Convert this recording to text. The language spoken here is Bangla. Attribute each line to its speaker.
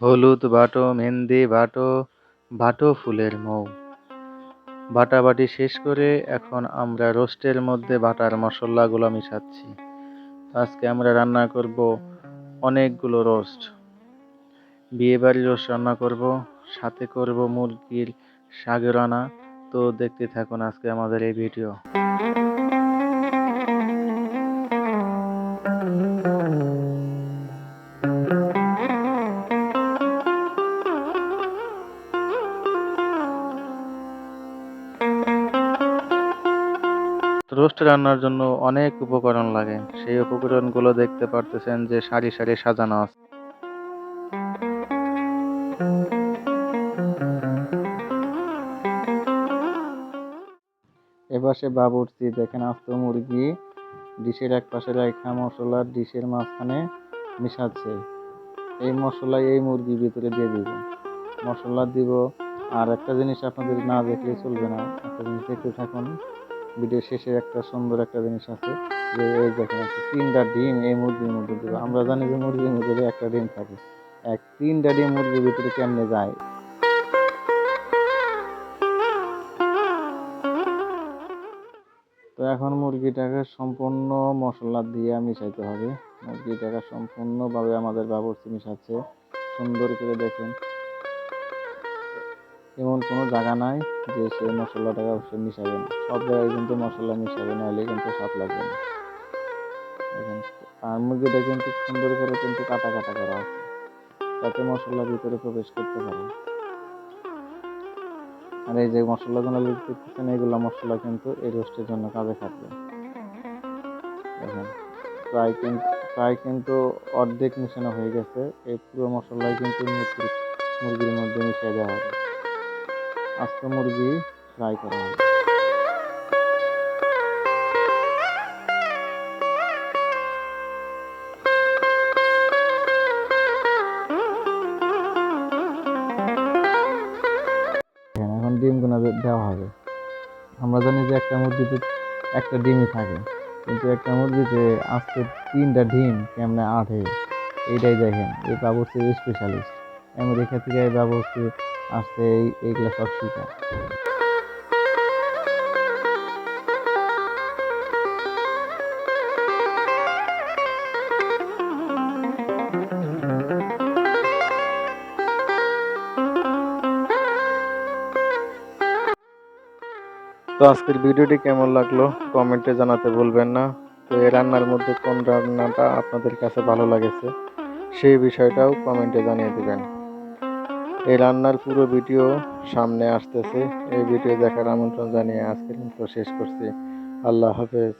Speaker 1: হলুদ বাটো, মেহেন্দি বাটো বাটো ফুলের মৌ। বাটাবাটি শেষ করে এখন আমরা রোস্টের মধ্যে বাটার মশলাগুলো মিশাচ্ছি। আজকে আমরা রান্না করব অনেকগুলো রোস্ট। বিয়েবাড়ি রোস্ট রান্না করব, সাথে করব মুরগির রান্না তো দেখতে থাকুন আজকে আমাদের এই ভিডিও। রোস্ট রান্নার জন্য অনেক উপকরণ লাগে। সেই উপকরণগুলো দেখতে পারতেছেন যে সারি সারি সাজানো আছে। এপাশে বাবুর্চি, দেখেন আস্ত মুরগি। ডিশের এক পাশে রাখা মশলা, ডিশের মাঝখানে মিশাচ্ছে। এই মশলা এই মুরগির ভিতরে দিয়ে দিব। মশলা দিব। আর একটা জিনিস আপনাদের না দেখলে চলবে না। একটা জিনিস দেখতে থাকুন। ভিডিও শেষে একটা সুন্দর একটা জিনিস আছে যে এই দেখেন তিনটা ডিম এই মুরগির মধ্যে দিব। আমরা জানি যে মুরগির ভিতরে একটা ডিম থাকে। এক, তিনটা ডিম মুরগির ভিতরে কেমনে যায়? তো এখন মুরগিটাকে সম্পূর্ণ মশলা দিয়ে মিশাইতে হবে। মুরগিটাকে সম্পূর্ণভাবে আমাদের বাবুর্চি মিশাচ্ছে। সুন্দর করে দেখেন। এমন কোনো জায়গা নাই যে সে মশলাটাকে অবশ্যই মিশাবে না। সব জায়গায় কিন্তু মশলা মিশাবে না, হলে কিন্তু স্বাদ লাগবে না। আর মুরগিটা কিন্তু সুন্দর করে কিন্তু কাটা কাটা করা আছে, যাতে মশলা ভিতরে প্রবেশ করতে পারে। আর এই যে মশলাগুলো দেখতেছেন এইগুলো মশলা কিন্তু এই রোস্টের জন্য কাজে থাকবে। দেখেন, প্রায় কিন্তু প্রায় কিন্তু অর্ধেক মিশানো হয়ে গেছে, এই পুরো মশলাই কিন্তু মুরগির মধ্যে মিশিয়ে দেওয়া হবে। আস্ত মুরগি ফ্রাই করা হবে। এখন ডিমগুলো দেওয়া হবে। আমরা জানি যে একটা মুরগিতে একটা ডিমই থাকে, কিন্তু একটা মুরগিতে আজকে তিনটা ডিম কেমনে আঠে এইটাই দেখেন। এই বাবুর্চি স্পেশালিস্ট আমেরিকা থেকে এই বাবুর্চি আসছে এই এইগুলো সব শিখা তো আজকের ভিডিওটি কেমন লাগল কমেন্টে জানাতে ভুলবেন না। তো এই রান্নার মধ্যে কোন রান্নাটা আপনাদের কাছে ভালো লাগেছে সেই বিষয়টাও কমেন্টে জানিয়ে দেবেন। এই রান্নার পুরো ভিডিও সামনে আসতেছে। এই ভিডিও দেখার আমন্ত্রণ জানিয়ে আজকের মতো শেষ করছি। আল্লাহ হাফেজ।